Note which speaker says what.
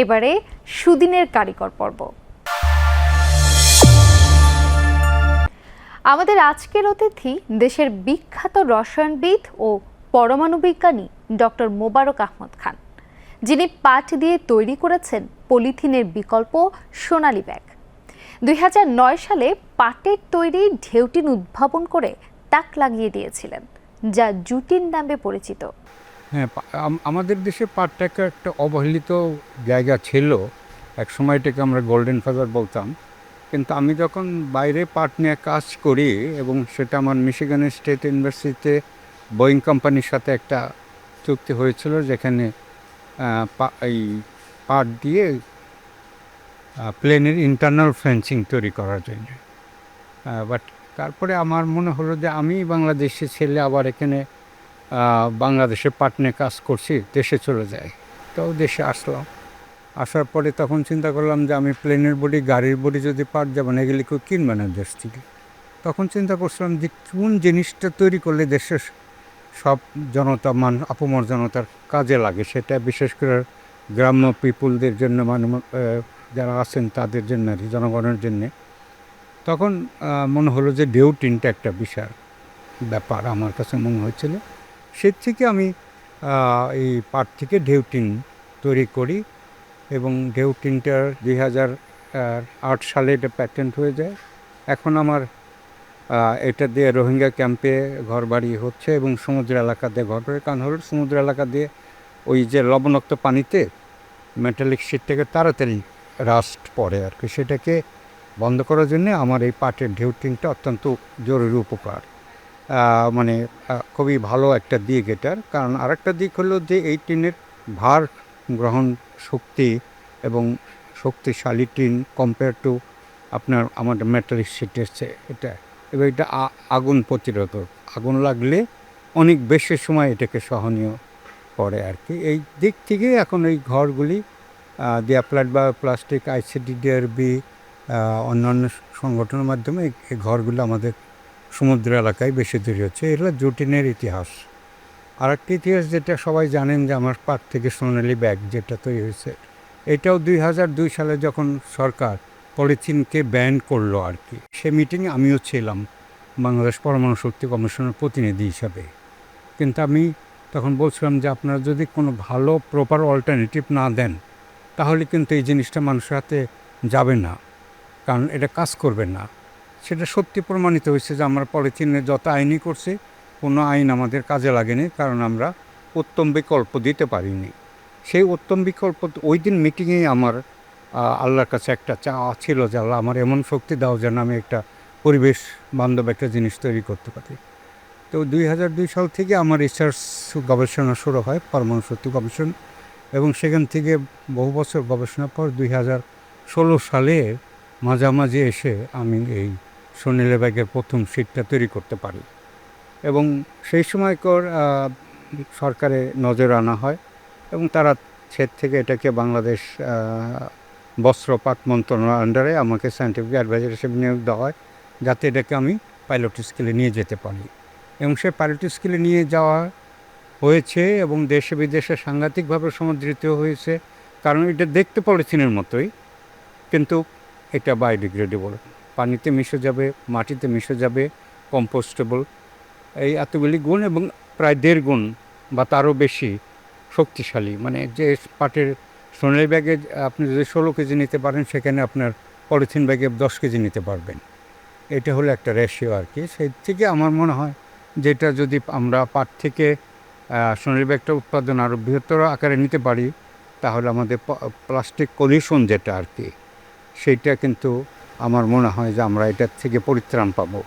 Speaker 1: এবারে সুদিনের কারিগর পর্ব। আমাদের আজকের অতিথি দেশের বিখ্যাত রসায়নবিদ ও পরমাণু বিজ্ঞানী ডক্টর মোবারক আহমদ খান, যিনি পাট দিয়ে তৈরি করেছেন পলিথিনের বিকল্প সোনালী ব্যাগ। দুই হাজার নয় সালে পাটের তৈরি ঢেউটিন উদ্ভাবন করে তাক লাগিয়ে দিয়েছিলেন, যা জুটিন নামে পরিচিত।
Speaker 2: হ্যাঁ আমাদের দেশে পাটটাকে একটা অবহেলিত জায়গা ছিল। এক সময় এটাকে আমরা গোল্ডেন ফাদার বলতাম। কিন্তু আমি যখন বাইরে পাট নিয়ে কাজ করি এবং সেটা আমার মিশিগান স্টেট ইউনিভার্সিটিতে বোয়িং কোম্পানির সাথে একটা চুক্তি হয়েছিল যেখানে এই পাট দিয়ে প্লেনের ইন্টারনাল ফেন্সিং তৈরি করার জন্য। বাট তারপরে আমার মনে হলো যে আমি বাংলাদেশে ছেলে, আবার এখানে বাংলাদেশে পাটনে কাজ করছি, দেশে চলে যাই। তো দেশে আসলাম। আসার পরে তখন চিন্তা করলাম যে আমি প্লেনের বডি, গাড়ির বডি যদি পাট যাব না, এগুলি কেউ কিনবে না দেশ থেকে। তখন চিন্তা করছিলাম যে কোন জিনিসটা তৈরি করলে দেশের সব জনতা মান, আপমর জনতার কাজে লাগে, সেটা বিশেষ করে গ্রাম্য পিপুলদের জন্য মানে যারা আছেন তাদের জন্য আর জনগণের জন্যে। তখন মনে হলো যে ডেউটিনটা একটা বিশাল ব্যাপার, আমার কাছে মনে হয়েছিল। সে থেকে আমি এই পাট থেকে ঢেউটিন তৈরি করি এবং ঢেউটিনটার দুই হাজার আট সালে এটা প্যাটেন্ট হয়ে যায়। এখন আমার এটা দিয়ে রোহিঙ্গা ক্যাম্পে ঘর বাড়ি হচ্ছে এবং সমুদ্র এলাকা দিয়ে ঘর বাড়ি কারণ হলো সমুদ্র এলাকা দিয়ে ওই যে লবণাক্ত পানিতে মেটালিক শিট থেকে তাড়াতাড়ি রাস্ট পড়ে আর কি। সেটাকে বন্ধ করার জন্যে আমার এই পাটের ঢেউটিনটা অত্যন্ত জরুরি উপকার। মানে খুবই ভালো একটা দিক এটার। কারণ আরেকটা দিক হলো যে এই টিনের ভার গ্রহণ শক্তি এবং শক্তিশালী টিন কম্পেয়ার টু আপনার আমাদের মেটালিক শিটের চেয়ে এটা। এবার এটা আগুন প্রতিরোধক। আগুন লাগলে অনেক বেশি সময় এটাকে সহনীয় করে আর কি। এই দিক থেকে এখন এই ঘরগুলি দি অ্যাপ্লাইড বা প্লাস্টিক আইসিডি ডিআরবি অন্যান্য সংগঠনের মাধ্যমে এই ঘরগুলো আমাদের সমুদ্র এলাকায় বেশি তৈরি হচ্ছে, এগুলো জুটিনের ইতিহাস। আর একটা ইতিহাস যেটা সবাই জানেন যে আমার পাট থেকে সোনালি ব্যাগ যেটা তৈরি হয়েছে, এটাও দুই হাজার দুই সালে যখন সরকার পলিথিনকে ব্যান করল আর কি। সে মিটিংয়ে আমিও ছিলাম, বাংলাদেশ পরমাণু শক্তি কমিশনের প্রতিনিধি হিসাবে। কিন্তু আমি তখন বলছিলাম যে আপনারা যদি কোনো ভালো প্রপার অল্টারনেটিভ না দেন, তাহলে কিন্তু এই জিনিসটা মানুষের হাতে যাবে না, কারণ এটা কাজ করবে না। সেটা সত্যি প্রমাণিত হয়েছে যে আমরা পলিথিনের যত আইনই করছি, কোনো আইন আমাদের কাজে লাগেনি, কারণ আমরা উত্তম বিকল্প দিতে পারিনি। সেই উত্তম বিকল্প, ওই দিন মিটিংয়েই আমার আল্লাহর কাছে একটা চা ছিল যে আল্লাহ আমার এমন শক্তি দাও যেন আমি একটা পরিবেশ বান্ধব একটা জিনিস তৈরি করতে পারি। তো দুই হাজার দুই সাল থেকে আমার রিসার্চ গবেষণা শুরু হয়, পরমাণু শক্তি গবেষণা, এবং সেখান থেকে বহু বছর গবেষণার পর দুই হাজার ষোলো সালে মাঝামাঝি এসে আমি এই সোনেলে ব্যাগের প্রথম সিটটা তৈরি করতে পারি এবং সেই সময়কর সরকারে নজর আনা হয় এবং তারা সে থেকে এটাকে বাংলাদেশ আহ, বস্ত্র পাট মন্ত্রণালয়ের আন্ডারে আমাকে সায়েন্টিফিক অ্যাডভাইজার হিসেবে নিয়োগ দেওয়া হয় যাতে এটাকে আমি পাইলট স্কিলে নিয়ে যেতে পারি। এবং সে পাইলট স্কিলে নিয়ে যাওয়া হয়েছে এবং দেশে বিদেশে সাংঘাতিকভাবে সমুদ্রিত হয়েছে। কারণ এটা দেখতে পলিথিনের মতোই কিন্তু এটা বায়োডিগ্রেডেবল পানিতে মিশে যাবে, মাটিতে মিশে যাবে কম্পোস্টেবল এই এতগুলি গুণ এবং প্রায় দেড় গুণ বা তারও বেশি শক্তিশালী। মানে যে পাটের সোনালি ব্যাগে আপনি যদি ষোলো কেজি নিতে পারেন, সেখানে আপনার পলিথিন ব্যাগে দশ কেজি নিতে পারবেন। এটা হলো একটা রেশিও আর কি। সেই থেকে আমার মনে হয় যেটা যদি আমরা পাট থেকে সোনালি ব্যাগটা উৎপাদন আরও বৃহত্তর আকারে নিতে পারি, তাহলে আমাদের প্লাস্টিক পলিউশন যেটা আর কি, সেইটা কিন্তু আমার মনে হয় যে আমরা এটার থেকে পরিত্রাণ পাবো।